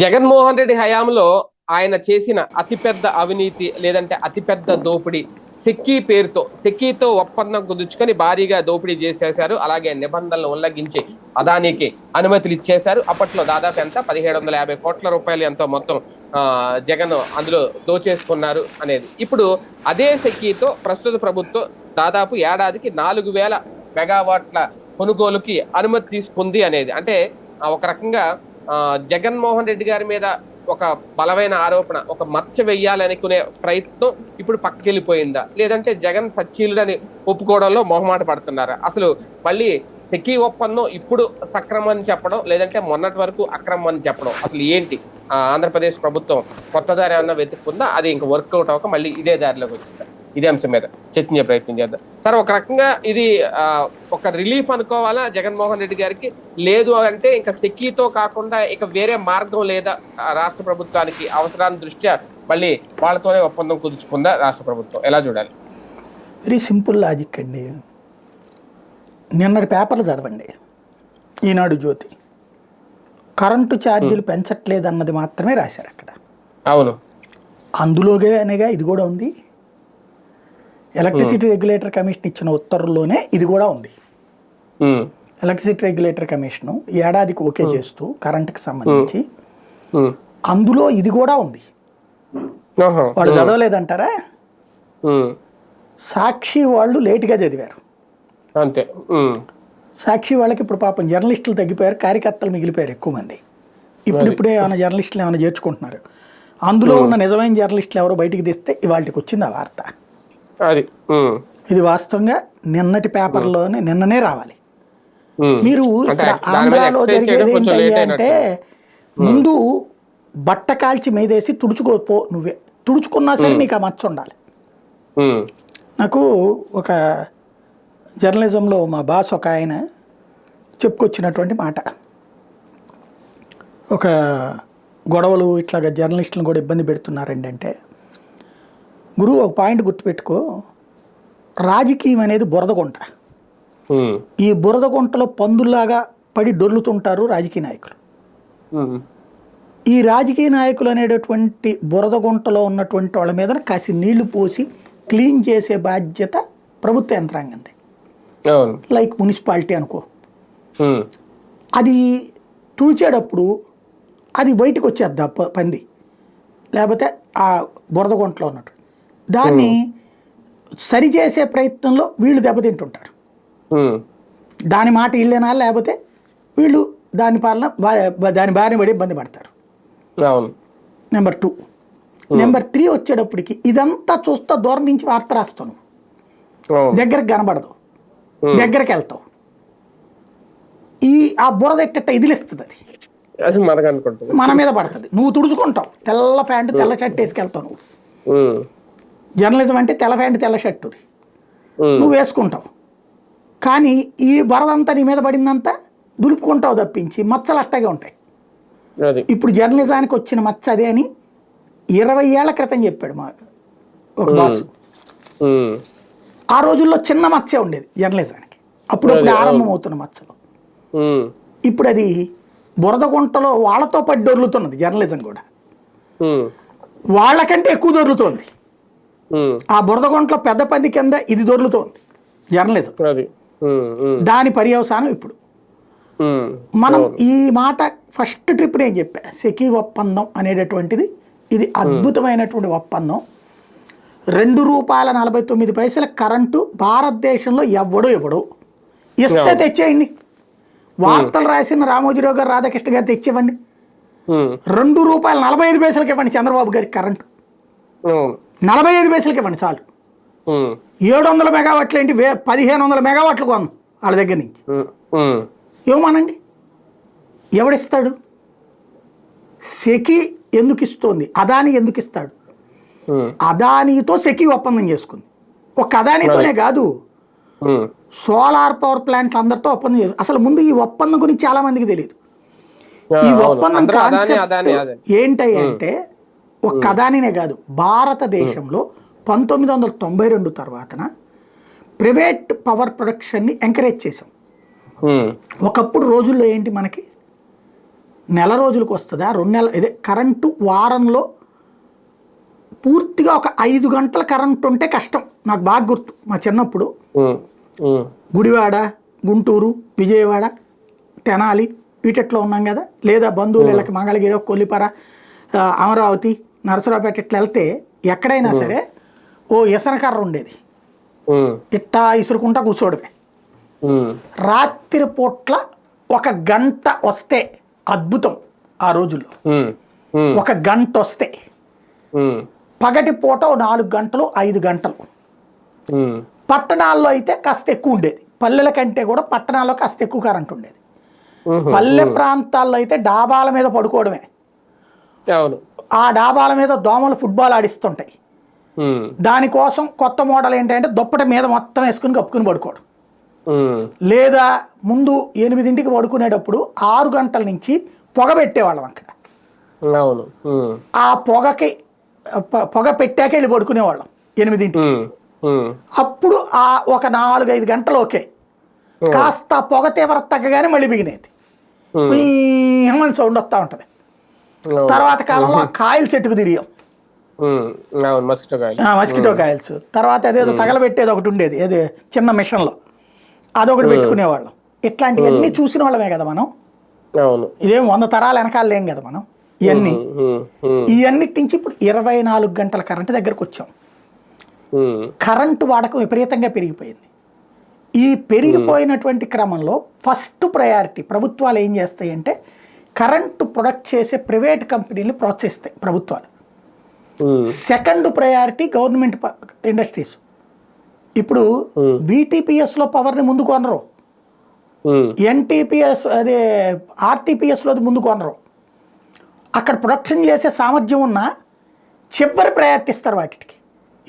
జగన్మోహన్ రెడ్డి హయాంలో ఆయన చేసిన అతిపెద్ద అవినీతి లేదంటే అతిపెద్ద దోపిడీ సెక్కీ పేరుతో సెక్కీతో ఒప్పందం కుదుర్చుకొని భారీగా దోపిడీ చేసేశారు. అలాగే నిబంధనలు ఉల్లంఘించి అదానికి అనుమతులు ఇచ్చేశారు. అప్పట్లో దాదాపు ఎంత? పదిహేడు వందల యాభై కోట్ల రూపాయలు ఎంతో మొత్తం జగన్ అందులో దోచేసుకున్నారు అనేది. ఇప్పుడు అదే సెక్కీతో ప్రస్తుత ప్రభుత్వం దాదాపు ఏడాదికి నాలుగు వేల మెగావాట్ల కొనుగోలుకి అనుమతి తీసుకుంది అనేది. అంటే ఒక రకంగా జగన్మోహన్ రెడ్డి గారి మీద ఒక బలమైన ఆరోపణ ఒక మచ్చ వెయ్యాలనుకునే ప్రయత్నం ఇప్పుడు పక్కకెళ్ళిపోయిందా లేదంటే జగన్ సచ్చీలుడని ఒప్పుకోవడంలో మొహమాట పడుతున్నారు? అసలు మళ్ళీ సెకీ ఒప్పందం ఇప్పుడు సక్రమం అని చెప్పడం లేదంటే మొన్నటి వరకు అక్రమం అని చెప్పడం అసలు ఏంటి? ఆంధ్రప్రదేశ్ ప్రభుత్వం కొత్త దారి ఏమన్నా వెతుక్కుందా? అది ఇంకా వర్కౌట్ అవ్వక మళ్ళీ ఇదే దారిలోకి వచ్చిందా? ఇదే అంశం మీద చర్చించే ప్రయత్నం చేద్దాం. సార్ ఒక రకంగా ఇది ఒక రిలీఫ్ అనుకోవాలా జగన్మోహన్ రెడ్డి గారికి? లేదు అంటే ఇంకా సెక్కీతో కాకుండా ఇక వేరే మార్గం లేదా రాష్ట్ర ప్రభుత్వానికి అవసరాన్ని దృష్ట్యా మళ్ళీ వాళ్ళతోనే ఒప్పందం కుదుర్చుకుందా రాష్ట్ర ప్రభుత్వం? ఎలా చూడాలి? వెరీ సింపుల్ లాజిక్ అండి. నిన్నటి పేపర్లు చదవండి. ఈనాడు జ్యోతి. కరెంటు ఛార్జీలు పెంచట్లేదు అన్నది మాత్రమే రాశారు అక్కడ. అవును. అందులోగానేగా ఇది కూడా ఉంది. ఎలక్ట్రిసిటీ రెగ్యులేటర్ కమిషన్ ఇచ్చిన ఉత్తర్వుల్లోనే ఇది కూడా ఉంది. ఉమ్, ఎలక్ట్రిసిటీ రెగ్యులేటర్ కమిషను ఏడాదికి ఓకే చేస్తూ కరెంటుకి సంబంధించి. అందులో ఇది కూడా ఉంది. వాళ్ళు చదవలేదంటారా? సాక్షి వాళ్ళు లేటుగా చదివారు. అంతే. సాక్షి వాళ్ళకి ఇప్పుడు పాపం జర్నలిస్టులు తగ్గిపోయారు కార్యకర్తలు మిగిలిపోయారు ఎక్కువ మంది. ఇప్పుడు ఇప్పుడే ఏమైనా జర్నలిస్టులు ఏమైనా చేర్చుకుంటున్నారు. అందులో ఉన్న నిజమైన జర్నలిస్టులు ఎవరో బయటికి తీస్తే ఇవాళకి వచ్చింది ఆ వార్త. అది. ఇది వాస్తవంగా నిన్నటి పేపర్లోనే నిన్ననే రావాలి. మీరు ఇక్కడ ఆంధ్రాలో జరిగేది ఏంటి అంటే ముందు బట్ట కాల్చి మీదేసి తుడుచుకోపో నువ్వే. తుడుచుకున్నా సరే నీకు ఆ మచ్చ ఉండాలి. నాకు ఒక జర్నలిజంలో మా బాస్ ఒక ఆయన చెప్పుకొచ్చినటువంటి మాట. ఒక గొడవలు ఇట్లాగా జర్నలిస్టులను కూడా ఇబ్బంది పెడుతున్నారండి అంటే గురువు ఒక పాయింట్ గుర్తుపెట్టుకో. రాజకీయం అనేది బురద గుంట. ఉమ్, ఈ బురద గుంటలో పందుల్లాగా పడి డొర్లుతుంటారు రాజకీయ నాయకులు. ఈ రాజకీయ నాయకులు అనేటటువంటి బురద గుంటలో ఉన్నటువంటి వాళ్ళ మీద కాసి నీళ్ళు పోసి క్లీన్ చేసే బాధ్యత ప్రభుత్వ యంత్రాంగంది. లైక్ మున్సిపాలిటీ అనుకో. అది తుడిచేటప్పుడు అది బయటకు వచ్చేద్ది పంది. లేకపోతే ఆ బురద గుంటలో ఉన్నట్టు. దాన్ని సరిచేసే ప్రయత్నంలో వీళ్ళు దెబ్బతింటుంటారు. దాని మాట ఇల్లేనా? లేకపోతే వీళ్ళు దాని పాలన దాని బారిన పడి ఇబ్బంది పడతారు. Number two. నెంబర్ త్రీ వచ్చేటప్పటికి ఇదంతా చూస్తా దూరం నుంచి వార్త రాస్తాను. దగ్గరకు కనబడదు. దగ్గరికి వెళ్తావు. ఈ ఆ బురద ఎట్టట ఇదిలిస్తుంది అది. మన మీద పడుతుంది. నువ్వు తుడుచుకుంటావు. తెల్ల ప్యాంటు తెల్ల షర్ట్ వేసుకెళ్తావు నువ్వు. జర్నలిజం అంటే తెల్ల ప్యాంటు తెల్ల షర్టుది నువ్వు వేసుకుంటావు. కానీ ఈ బరదంతా నీ మీద పడిందంతా దులుపుకుంటావు తప్పించి మచ్చలు అట్టగే ఉంటాయి. ఇప్పుడు జర్నలిజానికి వచ్చిన మచ్చ అదే అని ఇరవై ఏళ్ళ క్రితం చెప్పాడు మా ఒక బాసు. ఆ రోజుల్లో చిన్న మచ్చే ఉండేది జర్నలిజానికి. అప్పుడప్పుడు ఆరంభం అవుతున్న మచ్చలు. ఇప్పుడు అది బురద గుంటలో వాళ్ళతో పడి దొర్లుతున్నది జర్నలిజం కూడా. వాళ్ళకంటే ఎక్కువ దొర్లుతోంది. ఆ బురద గుంటలో పెద్ద పది కింద ఇది దొర్లుతోంది. జర్నలిజం దాని పర్యవసానం ఇప్పుడు. మనం ఈ మాట ఫస్ట్ ట్రిప్ నేను చెప్పా. సెకీ ఒప్పందం అనేటటువంటిది. ఇది అద్భుతమైనటువంటి ఒప్పందం. రెండు రూపాయల నలభై తొమ్మిది పైసల కరెంటు భారతదేశంలో ఎవడో ఎవడో ఇస్తే తెచ్చేయండి. వార్తలు రాసిన రామోజీరావు గారు రాధాకృష్ణ గారు తెచ్చివ్వండి. రెండు రూపాయల నలభై ఐదు పైసలకి ఇవ్వండి చంద్రబాబు గారికి కరెంటు. నలభై ఐదు పైసలకి ఇవ్వండి చాలు. ఏడు వందల మెగావాట్లు ఏంటి? వే పదిహేను వందల మెగావాట్లు కొను వాళ్ళ దగ్గర నుంచి. ఇవ్వమానండి ఎవడిస్తాడు? సెకి ఎందుకు ఇస్తోంది అదాని ఎందుకు ఇస్తాడు అదానితో సెకి ఒప్పందం చేసుకుంది. ఒక అదానితోనే కాదు. సోలార్ పవర్ ప్లాంట్లు అందరితో ఒప్పందం చేసు అసలు ముందు ఈ ఒప్పందం గురించి చాలా మందికి తెలియదు. ఈ. ఒప్పందం కాన్సెప్ట్ అదాని ఏంటి అంటే ఒక అదానినే కాదు భారతదేశంలో పంతొమ్మిది వందల తొంభై రెండు తర్వాతన ప్రైవేట్ పవర్ ప్రొడక్షన్ని ఎంకరేజ్ చేసాం ఒకప్పుడు రోజుల్లో ఏంటి మనకి? నెల రోజులకు వస్తుందా? రెండు నెలలు ఇదే కరెంటు వారంలో పూర్తిగా ఒక ఐదు గంటల కరెంట్ ఉంటే కష్టం. నాకు బాగా గుర్తు మా చిన్నప్పుడు. గుడివాడ గుంటూరు విజయవాడ తెనాలి వీటిట్లో ఉన్నాం కదా? లేదా బంధువులు ఇళ్ళకి మంగళగిరి కొల్లిపర అమరావతి నరసరావుపేట ఇట్లా వెళ్తే ఎక్కడైనా సరే ఓ ఇసనకర్ర ఉండేది. ఇట్టా ఇసురుకుంటా కూర్చోడమే. రాత్రి పూట్ల ఒక గంట వస్తే అద్భుతం ఆ రోజుల్లో. ఒక గంట వస్తే. పగటి పూట ఓ నాలుగు గంటలు ఐదు గంటలు. పట్టణాల్లో అయితే కాస్త ఎక్కువ ఉండేది. పల్లెల కంటే కూడా పట్టణాల్లో కాస్త ఎక్కువ కరెంట్ ఉండేది. పల్లె ప్రాంతాల్లో అయితే డాబాల మీద పడుకోవడమే. ఆ డాబాల మీద దోమలు ఫుట్బాల్ ఆడిస్తుంటాయి. దానికోసం కొత్త మోడల్ ఏంటంటే దుప్పటి మీద మొత్తం వేసుకుని కప్పుకుని పడుకోవడం. లేదా ముందు ఎనిమిదింటికి పడుకునేటప్పుడు ఆరు గంటల నుంచి పొగ పెట్టేవాళ్ళం అక్కడ. ఆ పొగకి పొగ పెట్టాక వెళ్ళి పడుకునేవాళ్ళం ఎనిమిదింటికి. అప్పుడు ఆ ఒక నాలుగు ఐదు గంటలు ఓకే కాస్త పొగ తీవ్రత తగ్గగానే మళ్ళీ బిగినేది సౌండ్ వస్తూ ఉంటుంది. తర్వాత కాలంలో ఆ కాయలు చెట్టుకు తిరిగాం. మస్కిటో కాయల్స్ తర్వాత అదేదో తగలబెట్టేది ఒకటి ఉండేది ఏది చిన్న మిషన్లో. అదొకటి పెట్టుకునేవాళ్ళం. ఇట్లాంటివన్నీ చూసిన వాళ్ళమే కదా మనం. ఇదేం వంద తరాల వెనకాల లేం కదా మనం. ఇవన్నీ ఇవన్నిటి నుంచి ఇప్పుడు ఇరవై నాలుగు గంటల కరెంటు దగ్గరకు వచ్చాం. కరెంటు వాడకం విపరీతంగా పెరిగిపోయింది. ఈ పెరిగిపోయినటువంటి క్రమంలో ఫస్ట్ ప్రయారిటీ ప్రభుత్వాలు ఏం చేస్తాయంటే కరెంటు ప్రొడక్ట్ చేసే ప్రైవేట్ కంపెనీలు ప్రోత్సహిస్తాయి ప్రభుత్వాలు. Second priority government industries. ఇప్పుడు వీటీపీఎస్లో పవర్ని ముందు కొనరు. ఎన్టీపీఎస్ అదే ఆర్టీపీఎస్లో ముందు కొనరు. అక్కడ ప్రొడక్షన్ చేసే సామర్థ్యం ఉన్న చివరి ప్రయారిటీ ఇస్తారు వాటికి.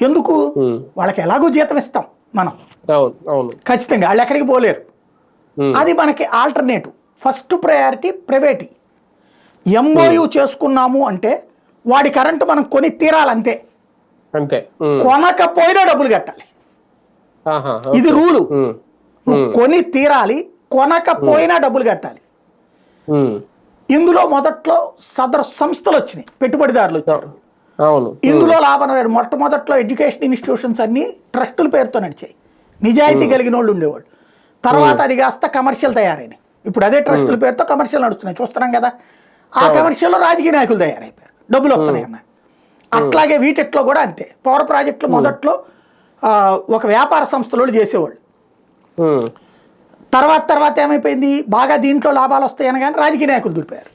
ఎందుకు? వాళ్ళకి ఎలాగో జీతం ఇస్తాం మనం. ఖచ్చితంగా వాళ్ళు ఎక్కడికి పోలేరు. అది మనకి alternative. First priority private. MOU చేసుకున్నాము అంటే వాడి కరెంటు మనం కొని తీరాలంతే. అంతే. కొనకపోయినా డబ్బులు కట్టాలి. ఇది రూలు. కొని తీరాలి కొనకపోయినా డబ్బులు కట్టాలి. ఇందులో మొదట్లో సదరు సంస్థలు వచ్చినాయి పెట్టుబడిదారులు వచ్చారు. ఇందులో లాభం రాడు మొట్టమొదట్లో ఎడ్యుకేషన్ ఇన్స్టిట్యూషన్స్ అన్ని ట్రస్టుల పేరుతో నడిచాయి. నిజాయితీ కలిగిన వాళ్ళు ఉండేవాళ్ళు. తర్వాత అది కాస్త కమర్షియల్ తయారైనాయి. ఇప్పుడు అదే ట్రస్టుల పేరుతో కమర్షియల్ నడుస్తున్నాయి. చూస్తున్నాం కదా ఆ కమర్షియల్లో రాజకీయ నాయకులు తయారైపోయారు. డబ్బులు వస్తున్నాయి అన్న అట్లాగే వీటిట్లో కూడా అంతే. పవర్ ప్రాజెక్టులు మొదట్లో ఒక వ్యాపార సంస్థలు చేసేవాళ్ళు. తర్వాత తర్వాత ఏమైపోయింది? బాగా దీంట్లో లాభాలు వస్తాయని కానీ రాజకీయ నాయకులు దూరిపోయారు.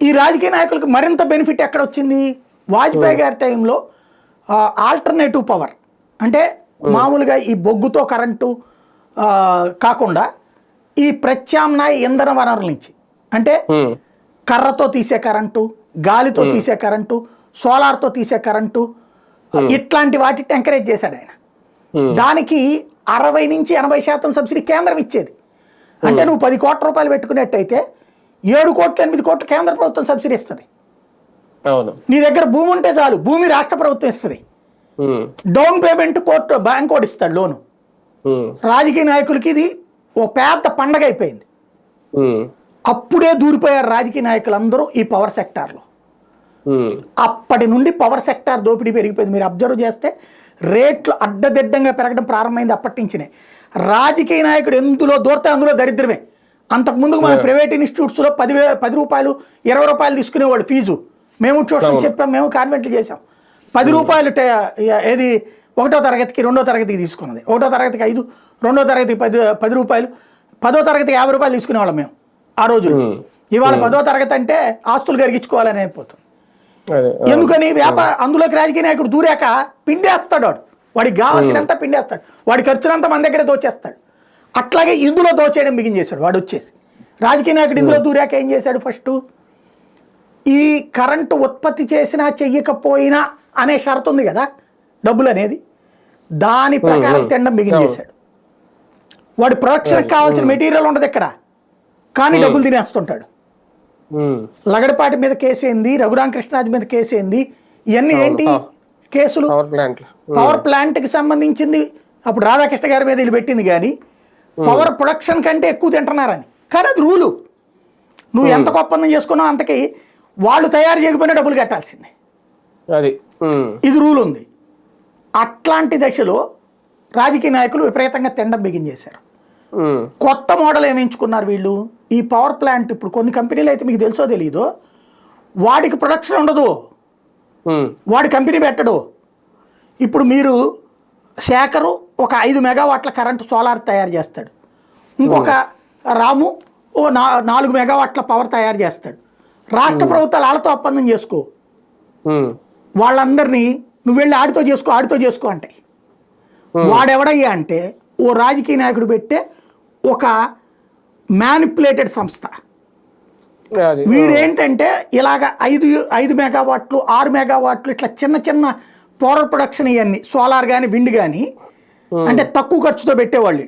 ఈ రాజకీయ నాయకులకు మరింత బెనిఫిట్ ఎక్కడ వచ్చింది వాజ్పేయి గారి టైంలో ఆల్టర్నేటివ్ పవర్ అంటే మామూలుగా ఈ బొగ్గుతో కరెంటు కాకుండా ఈ ప్రత్యామ్నాయ ఇంధన వనరుల నుంచి. అంటే కర్రతో తీసే కరెంటు గాలితో తీసే కరెంటు సోలార్తో తీసే కరెంటు ఇట్లాంటి వాటిని ఎంకరేజ్ చేశాడు ఆయన. దానికి అరవై నుంచి ఎనభై శాతం సబ్సిడీ కేంద్రం ఇచ్చేది. అంటే నువ్వు పది కోట్ల రూపాయలు పెట్టుకున్నట్టయితే ఏడు కోట్లు ఎనిమిది కోట్లు కేంద్ర ప్రభుత్వం సబ్సిడీ ఇస్తుంది. నీ దగ్గర భూమి ఉంటే చాలు భూమి రాష్ట్ర ప్రభుత్వం ఇస్తుంది. డౌన్ పేమెంట్ కోర్టు బ్యాంక్ కూడా ఇస్తాడు లోను. రాజకీయ నాయకులకి ఇది ఓ పెద్ద పండగ అయిపోయింది. అప్పుడే దూరిపోయారు రాజకీయ నాయకులందరూ ఈ పవర్ సెక్టార్లో అప్పటి నుండి పవర్ సెక్టార్ దోపిడీ పెరిగిపోయింది. మీరు అబ్జర్వ్ చేస్తే రేట్లు అడ్డదిడ్డంగా పెరగడం ప్రారంభమైంది అప్పటి నుంచినే. రాజకీయ నాయకుడు ఎందులో దూరతే అందులో దరిద్రమే. అంతకుముందు మన ప్రైవేట్ ఇన్స్టిట్యూట్స్లో పది వే పది రూపాయలు ఇరవై రూపాయలు తీసుకునేవాళ్ళు ఫీజు. మేము ట్యూషన్ చెప్పాం మేము కాన్వెంట్లు చేసాం పది రూపాయలు ఏది ఒకటో తరగతికి రెండో తరగతికి తీసుకున్నది. ఒకటో తరగతికి ఐదు రెండో తరగతికి పది పది రూపాయలు పదో తరగతికి యాభై రూపాయలు తీసుకునేవాళ్ళం మేము. ఆ Hmm. ఇవాళ పదో తరగతి అంటే ఆస్తులు కరిగించుకోవాలని అయిపోతుంది ఎందుకని? వ్యాపార అందులోకి రాజకీయ నాయకుడు దూరాక పిండేస్తాడు వాడు. వాడికి కావాల్సినంత పిండేస్తాడు. వాడి ఖర్చునంతా మన దగ్గర దోచేస్తాడు. అట్లాగే ఇందులో దోచేయడం బిగించేశాడు వాడు వచ్చేసి. రాజకీయ నాయకుడు ఇందులో దూరాక ఏం చేశాడు ఫస్ట్? ఈ కరెంటు ఉత్పత్తి చేసినా చెయ్యకపోయినా అనే షరతు ఉంది కదా డబ్బులు అనేది. దాని ప్రకారం తినడం బిగించేశాడు. వాడి ప్రొడక్షన్కి కావాల్సిన మెటీరియల్ ఉండదు ఇక్కడ కానీ డబ్బులు తినేస్తుంటాడు. లగడపాటి మీద కేసేంది రఘురామకృష్ణరాజు మీద కేసేంది ఇవన్నీ ఏంటి? కేసులు? Power plant. ప్లాంట్కి సంబంధించింది. అప్పుడు రాధాకృష్ణ గారి మీద వీళ్ళు పెట్టింది కానీ పవర్ ప్రొడక్షన్ కంటే ఎక్కువ తింటున్నారని. కానీ అది రూలు. నువ్వు ఎంత ఒప్పందం చేసుకున్నావు అంతకి వాళ్ళు తయారు చేయకపోయినా డబ్బులు కట్టాల్సిందే. అది. ఇది రూల్ ఉంది. అట్లాంటి దశలో రాజకీయ నాయకులు విపరీతంగా తిండం బిగించేశారు. కొత్త మోడల్ ఏమి ఎంచుకున్నారు వీళ్ళు? ఈ పవర్ ప్లాంట్ ఇప్పుడు కొన్ని కంపెనీలు అయితే మీకు తెలుసో తెలియదు వాడికి ప్రొడక్షన్ ఉండదు. వాడి కంపెనీ పెట్టడు. ఇప్పుడు మీరు శేఖరు ఒక ఐదు మెగావాట్ల కరెంటు సోలార్ తయారు చేస్తాడు. ఇంకొక రాము ఓ నా నాలుగు మెగావాట్ల పవర్ తయారు చేస్తాడు. రాష్ట్ర ప్రభుత్వాలు వాళ్ళతో ఒప్పందం చేసుకో. వాళ్ళందరినీ నువ్వు వెళ్ళి ఆడితో చేసుకో ఆడితో చేసుకో అంటాయి. వాడెవడయ్యా అంటే ఓ రాజకీయ నాయకుడు పెట్టే ఒక మ్యానిపులేటెడ్ సంస్థ. అది. వీడు ఏంటంటే ఇలాగ ఐదు ఐదు మెగావాట్లు ఆరు మెగావాట్లు ఇట్లా చిన్న చిన్న పవర్ ప్రొడక్షన్ ఇవన్నీ సోలార్ కానీ విండ్ కానీ అంటే తక్కువ ఖర్చుతో పెట్టేవాళ్ళు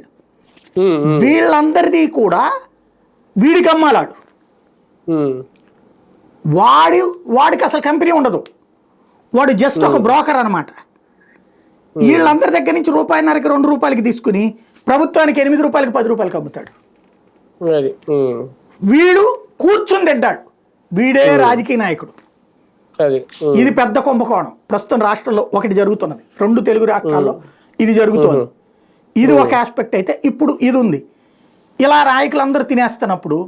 వీళ్ళందరిది కూడా వీడికి అమ్మాలాడు వాడి వాడికి అసలు కంపెనీ ఉండదు. వాడు జస్ట్ ఒక బ్రోకర్ అనమాట వీళ్ళందరి దగ్గర నుంచి రూపాయిన్నరకి రెండు రూపాయలకి తీసుకుని ప్రభుత్వానికి ఎనిమిది రూపాయలకి పది రూపాయలకి అమ్ముతాడు. వీడు కూర్చుని తింటాడు. వీడే రాజకీయ నాయకుడు. ఇది పెద్ద కుంభకోణం. ప్రస్తుతం రాష్ట్రంలో ఒకటి జరుగుతున్నది. రెండు తెలుగు రాష్ట్రాల్లో ఇది జరుగుతోంది. ఇది ఒక ఆస్పెక్ట్ అయితే ఇప్పుడు ఇది ఉంది. ఇలా నాయకులందరూ తినేస్తున్నప్పుడు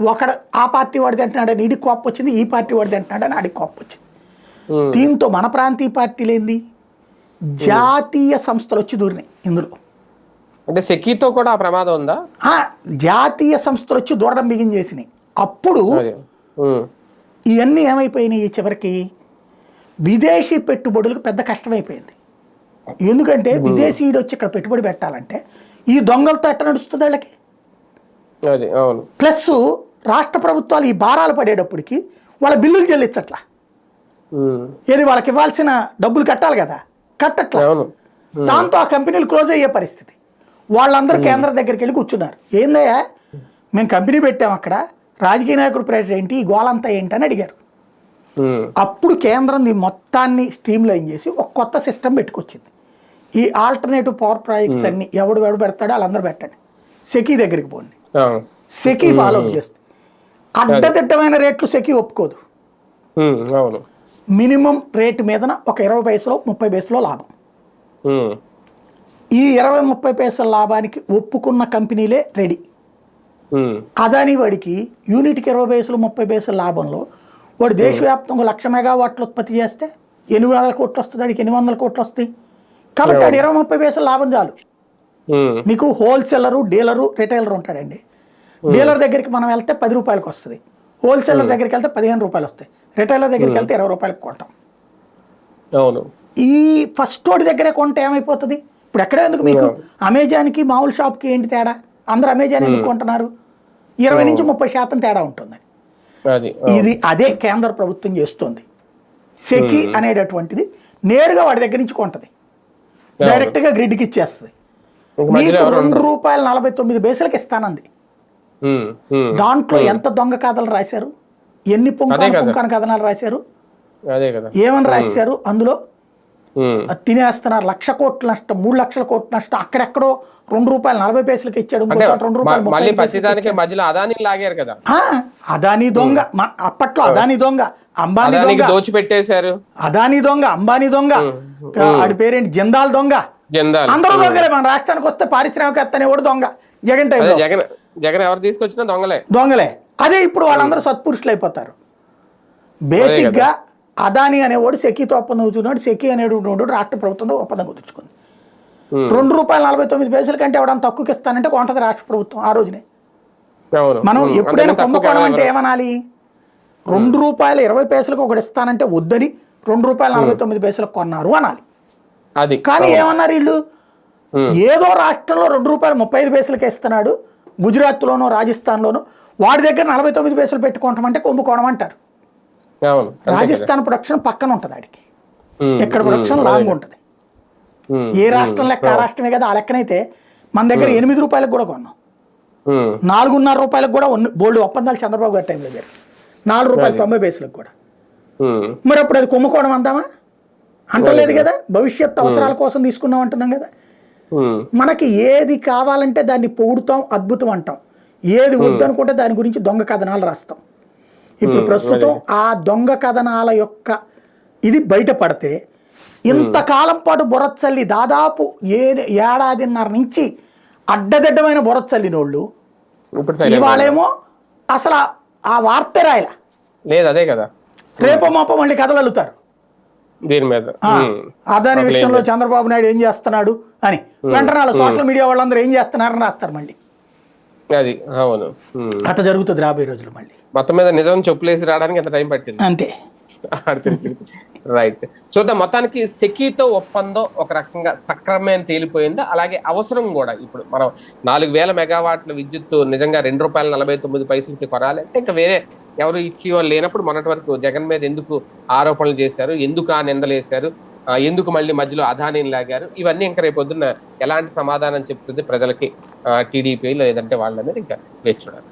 ఒకడు ఆ పార్టీ వాడు తింటున్నాడని ఈడికి కోపం వచ్చింది ఈ పార్టీ వాడు తింటున్నాడని ఆడికి కోపం వచ్చింది. దీంతో మన ప్రాంతీయ పార్టీలు ఏంది? జాతీయ సంస్థలు వచ్చి దూరినాయి ఇందులో. అంటే సెకీతో కూడా ఆ ప్రమాదం ఉందా? ఆ, జాతీయ సంస్థలు వచ్చి దూరడం బిగించేసినాయి అప్పుడు ఇవన్నీ ఏమైపోయినాయి చివరికి? విదేశీ పెట్టుబడులకు పెద్ద కష్టమైపోయింది. ఎందుకంటే విదేశీయుడు వచ్చి ఇక్కడ పెట్టుబడి పెట్టాలంటే ఈ దొంగలతో ఎట్ట నడుస్తుంది వాళ్ళకి? ప్లస్ రాష్ట్ర ప్రభుత్వాలు ఈ భారాలు పడేటప్పటికి వాళ్ళ బిల్లులు చెల్లించట్లా. ఏది వాళ్ళకి ఇవ్వాల్సిన డబ్బులు కట్టాలి కదా? కట్టట్లా. దాంతో ఆ కంపెనీలు క్లోజ్ అయ్యే పరిస్థితి. వాళ్ళందరూ కేంద్రం దగ్గరికి వెళ్ళి కూర్చున్నారు. ఏందయ్యా? మేము కంపెనీ పెట్టాం అక్కడ. రాజకీయ నాయకుడు ప్రెసిడెంట్ ఏంటి? ఈ గోలంతా ఏంటి అని అడిగారు అప్పుడు కేంద్రం ఈ మొత్తాన్ని స్ట్రీమ్ లైన్ చేసి ఒక కొత్త సిస్టమ్ పెట్టుకొచ్చింది. ఈ ఆల్టర్నేటివ్ పవర్ ప్రాజెక్ట్స్ అన్ని ఎవడు ఎవడు పెడతాడో వాళ్ళందరూ పెట్టండి. సెకీ దగ్గరికి పోండి. సెకీ ఫాలో అప్ చేస్తుంది. అడ్డదిడ్డమైన రేట్లు సెకీ ఒప్పుకోదు. మినిమం రేటు మీదన ఒక ఇరవై పైసలో ముప్పై పైసలో లాభం. ఈ ఇరవై ముప్పై పైసల లాభానికి ఒప్పుకున్న కంపెనీలే రెడీ. అదాని వాడికి యూనిట్కి ఇరవై పైసలు ముప్పై పైసల లాభంలో వాడు దేశవ్యాప్తంగా లక్ష మెగావాట్లు ఉత్పత్తి చేస్తే ఎనిమిది వందల కోట్లు వస్తుంది వాడికి ఎనిమిది వందల కోట్లు వస్తాయి. కాబట్టి ఆడు ఇరవై ముప్పై పైసల లాభం చాలు. మీకు హోల్సేలరు డీలరు రిటైలర్ ఉంటాడండి. డీలర్ దగ్గరికి మనం వెళ్తే పది రూపాయలకు వస్తుంది. హోల్సేలర్ దగ్గరికి వెళ్తే పదిహేను రూపాయలు వస్తాయి. రిటైలర్ దగ్గరికి వెళ్తే ఇరవై రూపాయలకు కొంటాం. అవును. ఈ ఫస్ట్ వాడి దగ్గరే కొంటే ఏమైపోతుంది? ఇప్పుడు ఎక్కడ ఎందుకు మీకు అమెజాన్కి మామూలు షాప్కి ఏంటి తేడా? అందరూ అమెజాన్ ఎందుకు కొంటున్నారు? ఇరవై నుంచి ముప్పై శాతం తేడా ఉంటుంది. ఇది అదే కేంద్ర ప్రభుత్వం చేస్తుంది. సెకి అనేటటువంటిది నేరుగా వాడి దగ్గర నుంచి కొంటది. డైరెక్ట్గా గ్రిడ్కి ఇచ్చేస్తుంది. మీకు రెండు రూపాయల నలభై తొమ్మిది పైసలకి ఇస్తానంది. ఉమ్, దాంట్లో ఎంత దొంగ కథలు రాశారు? ఎన్ని పుంకాను. పుంకాను కథనాలు రాశారు? ఏమని రాశారు? అందులో తినేస్తున్నారు. లక్ష కోట్ల నష్టం మూడు లక్షల కోట్ల నష్టం. అక్కడెక్కడో రెండు రూపాయలు నలభై పైసలకి ఇచ్చాడు. రెండు రూపాయలు మధ్యలో అదాని లాగారు కదా. అదానీ దొంగ. అప్పట్లో అదానీ దొంగ అంబానీ దొంగ. దోచి పెట్టేశారు అదానీ దొంగ అంబానీ దొంగ. ఆడి పేరేంటి? జందాల్ దొంగ. అందరూ దొంగలే. మన రాష్ట్రానికి వస్తే పారిశ్రామికవేత్త అనేవాడు దొంగ. జగన్ టైంలో జగన్ జగన్ ఎవరు తీసుకొచ్చినా దొంగలే. దొంగలే. అదే ఇప్పుడు వాళ్ళందరూ సత్పురుషులు అయిపోతారు. బేసిక్గా అదాని అనేవాడు సెకీతో ఒప్పందం కుదుర్చుకున్నాడు సెకీ అనేటువంటి రాష్ట్ర ప్రభుత్వంతో ఒప్పందం కుదుర్చుకుంది. రెండు రూపాయల నలభై తొమ్మిది పైసల కంటే ఎవడన్నా తక్కువకి ఇస్తానంటే కొంటది రాష్ట్ర ప్రభుత్వం ఆ రోజునే. మనం ఎప్పుడైనా కుంభకోణం అంటే ఏమనాలి? రెండు రూపాయల ఇరవై పైసలకు ఒకటి ఇస్తానంటే వద్దని రెండు రూపాయల నలభై తొమ్మిది పైసలకు కొన్నారు అనాలి. అది. కానీ ఏమన్నారు వీళ్ళు? ఏదో రాష్ట్రంలో రెండు రూపాయలు ముప్పై ఐదు పైసలకి ఇస్తున్నాడు. గుజరాత్లోనో రాజస్థాన్లోనో వాడి దగ్గర నలభై తొమ్మిది పైసలు పెట్టుకుంటామంటే కుంభకోణం అంటారు. రాజస్థాన్ ప్రొడక్షన్ పక్కన ఉంటుంది ఆడికి. ఇక్కడ ప్రొడక్షన్ లాంగ్ ఉంటుంది. ఏ రాష్ట్రం లెక్క ఆ. రాష్ట్రమే కదా ఆ లెక్కనైతే మన దగ్గర ఎనిమిది రూపాయలకు కూడా కొన్నాం. నాలుగున్నర రూపాయలకు కూడా బోల్డ్ ఒప్పందాలు చంద్రబాబు గారి టైంలో జరిగాయి. నాలుగు రూపాయలు తొంభై పైసలకు కూడా. మరి అప్పుడు అది కుంభకోణం అందామా? అంటలేదు కదా భవిష్యత్ అవసరాల కోసం తీసుకున్నాం అంటున్నాం కదా. మనకి ఏది కావాలంటే దాన్ని పొగుడుతాం అద్భుతం అంటాం. ఏది వద్దనుకుంటే దాని గురించి దొంగ కథనాలు రాస్తాం. ఇప్పుడు ప్రస్తుతం ఆ దొంగ కథనాల యొక్క ఇది బయటపడితే ఇంతకాలం పాటు బురచ్చల్లి దాదాపు ఏ ఏడాదిన్నర నుంచి అడ్డదిడ్డమైన బురచ్చల్లినోళ్ళు ఇవాళేమో అసలు ఆ- వార్త రాయల. లేదు అదే కదా. రేపో మాపో మళ్ళీ కథలు అల్లుతారు. దీని మీద. అదాని విషయంలో చంద్రబాబు నాయుడు ఏం చేస్తున్నాడు అని. వెంటనే సోషల్ మీడియా వాళ్ళందరూ ఏం చేస్తున్నారని రాస్తారు మళ్ళీ. అది అవును. అట్లా జరుగుతుంది రాబోయే రోజులు మళ్ళీ. మొత్తం మీద నిజం చెప్పులేసి రావడానికి ఎంత టైం పట్టింది? అంతే. రైట్. చూద్దాం మొత్తానికి సెకీతో ఒప్పందం ఒక రకంగా సక్రమమైన తేలిపోయిందా అలాగే అవసరం కూడా. ఇప్పుడు మనం నాలుగు వేల మెగావాట్ల విద్యుత్ నిజంగా రెండు రూపాయల నలభై తొమ్మిది పైసలకి కొనాలంటే ఇంకా వేరే ఎవరు ఇచ్చి వాళ్ళు లేనప్పుడు మొన్నటి వరకు జగన్ మీద ఎందుకు ఆరోపణలు చేశారు? ఎందుకు ఆ నిందలేశారు? ఎందుకు మళ్ళీ మధ్యలో అదానీని లాగారు? ఇవన్నీ ఇంకా రేపు పొద్దున్న ఎలాంటి సమాధానం చెప్తుంది ప్రజలకి? టీడీపీ లేదంటే వాళ్ళనేది ఇంకా వేచి చూడాలి.